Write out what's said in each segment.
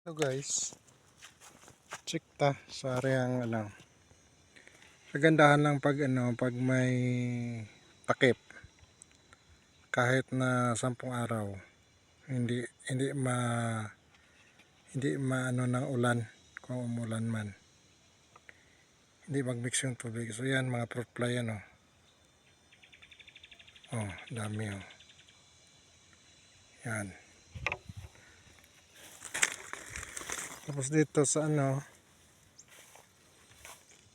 So guys, check ta sa areang ano. Kagandahan lang pag ano, pag may takip. Kahit na sampung araw, hindi hindi ma hindi maano ng ulan kung umulan man. Hindi magmix yung tubig. So yan mga fruit fly ano. Oh, dami oh. Yan. Tapos dito sa ano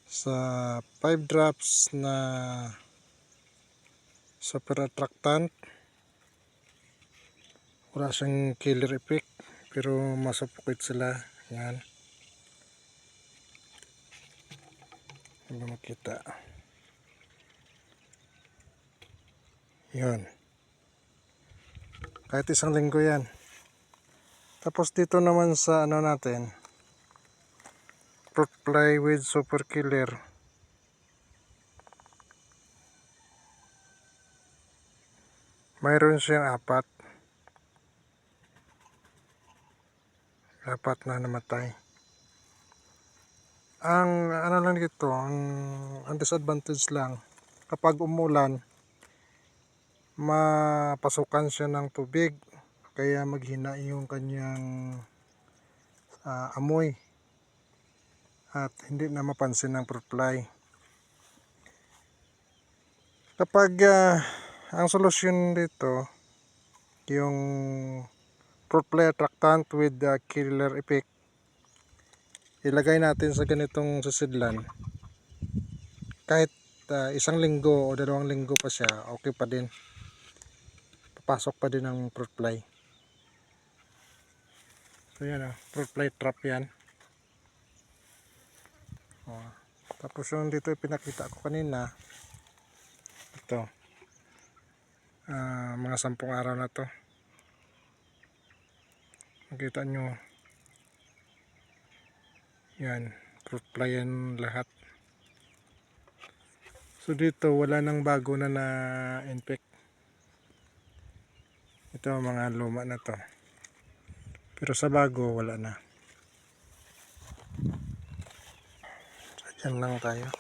sa 5 drops na super attractant wala siyang killer effect pero masupukit sila. Yan. Hindi makita. Yun. Kahit isang linggo yan tapos dito naman sa ano natin, fruit fly with super killer. Mayroon siyang apat. Apat na namatay. Ang ano lang dito, ang, ang disadvantage lang, kapag umulan, mapasukan siya ng tubig kaya maghina yung kanyang ah, amoy. At hindi na mapansin ng fruit fly. Kapag ah, ang solusyon dito yung fruit fly attractant with the killer effect ilagay natin sa ganitong susidlan kahit ah, isang linggo o dalawang linggo pa siya okay pa din. Papasok pa din ang fruit fly So yan ah, fruit fly trap yan. Oh. Tapos yung dito pinakita ko kanina. Ito. Ah, mga sampung araw na to. Makita nyo. Yan. Fruit fly yan lahat. So dito wala nang bago na na-infect. Ito mga luma na to. Pero sa bago, wala na. So, dyan lang tayo.